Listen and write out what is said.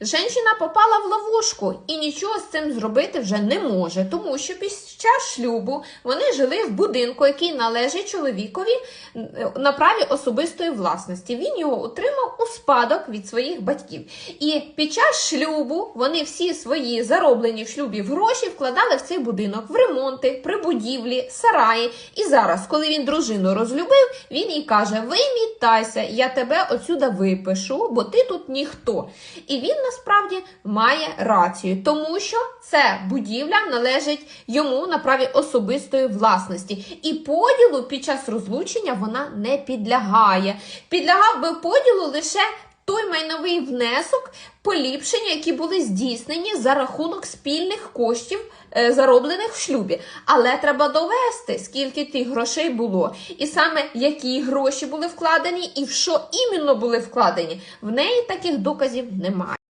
Женщина попала в ловушку і нічого з цим зробити вже не може, тому що під час шлюбу вони жили в будинку, який належить чоловікові на праві особистої власності. Він його отримав у спадок від своїх батьків. І під час шлюбу вони всі свої зароблені в шлюбі гроші вкладали в цей будинок в ремонти, прибудівлі, сараї. І зараз, коли він дружину розлюбив, він їй каже: Вимітайся, я тебе отсюда випишу, бо ти тут ніхто. І він насправді має рацію, тому що це будівля належить йому на праві особистої власності. І поділу під час розлучення вона не підлягає. Підлягав би поділу лише той майновий внесок, поліпшення, які були здійснені за рахунок спільних коштів, е, зароблених в шлюбі. Але треба довести, скільки тих грошей було, і саме які гроші були вкладені, і в що іменно були вкладені. В неї таких доказів немає.